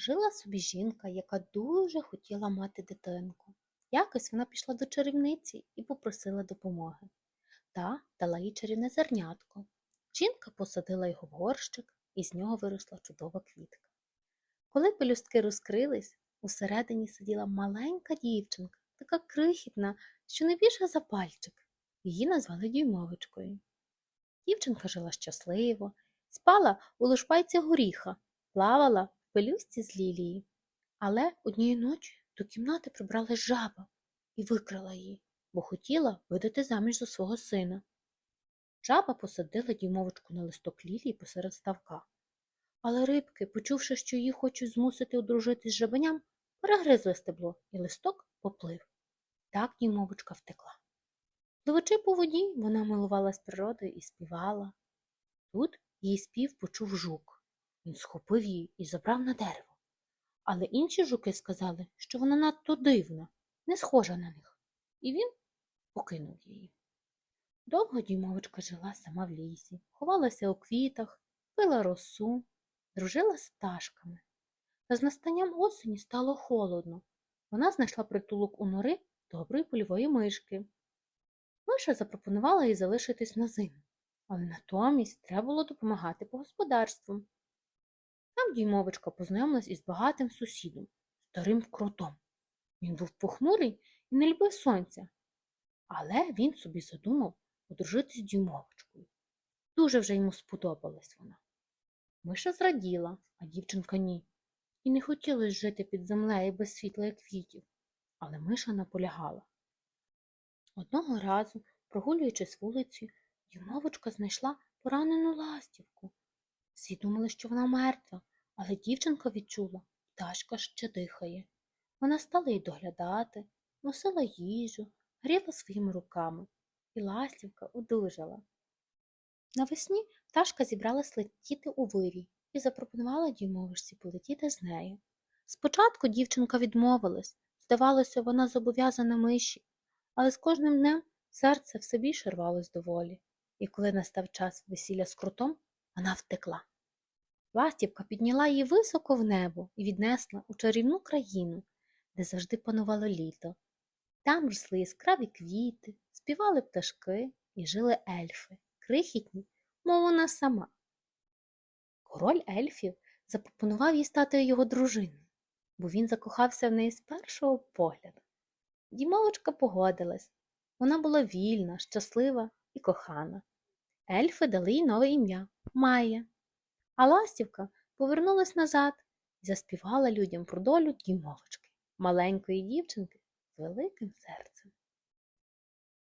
Жила собі жінка, яка дуже хотіла мати дитинку. Якось вона пішла до чарівниці і попросила допомоги. Та дала їй чарівне зернятко. Жінка посадила його в горщик, і з нього виросла чудова квітка. Коли пелюстки розкрились, усередині сиділа маленька дівчинка, така крихітна, що не більше за пальчик. Її назвали дюймовочкою. Дівчинка жила щасливо, спала у лушпайці горіха, плавала в пелюстці з лілії. Але однієї ночі до кімнати прибралась жаба і викрала її, бо хотіла видати заміж за свого сина. Жаба посадила дюймовочку на листок лілії посеред ставка. Але рибки, почувши, що її хочуть змусити одружитись з жабеням, перегризли стебло, і листок поплив. Так дюймовочка втекла. Пливучи по воді, вона милувалась природою і співала. Тут її спів почув жук. Він схопив її і забрав на дерево. Але інші жуки сказали, що вона надто дивна, не схожа на них, і він покинув її. Довго дюймовочка жила сама в лісі, ховалася у квітах, пила росу, дружила з пташками. Та з настанням осені стало холодно. Вона знайшла притулок у нори доброї польової мишки. Миша запропонувала їй залишитись на зиму, але натомість треба було допомагати по господарству. Там дюймовочка познайомилась із багатим сусідом, старим кротом. Він був похмурий і не любив сонця, але він собі задумав одружитись з дюймовочкою. Дуже вже йому сподобалась вона. Миша зраділа, а дівчинка ні. І не хотілося жити під землею без світла і квітів, але Миша наполягала. Одного разу, прогулюючись вулицею, дюймовочка знайшла поранену ластівку. Всі думали, що вона мертва, але дівчинка відчула, пташка ще дихає. Вона стала їй доглядати, носила їжу, гріла своїми руками, і ластівка одужала. Навесні пташка зібралась летіти у вирій і запропонувала дюймовочці полетіти з нею. Спочатку дівчинка відмовилась, здавалося, вона зобов'язана миші, але з кожним днем серце все більше рвалось до волі, і коли настав час весілля з крутом, вона втекла. Ластівка підняла її високо в небо і віднесла у чарівну країну, де завжди панувало літо. Там росли яскраві квіти, співали пташки і жили ельфи, крихітні, мов вона сама. Король ельфів запропонував їй стати його дружиною, бо він закохався в неї з першого погляду. Дімовочка погодилась. Вона була вільна, щаслива і кохана. Ельфи дали їй нове ім'я Майя. А ластівка повернулась назад і заспівала людям про долю дімовочки, маленької дівчинки з великим серцем.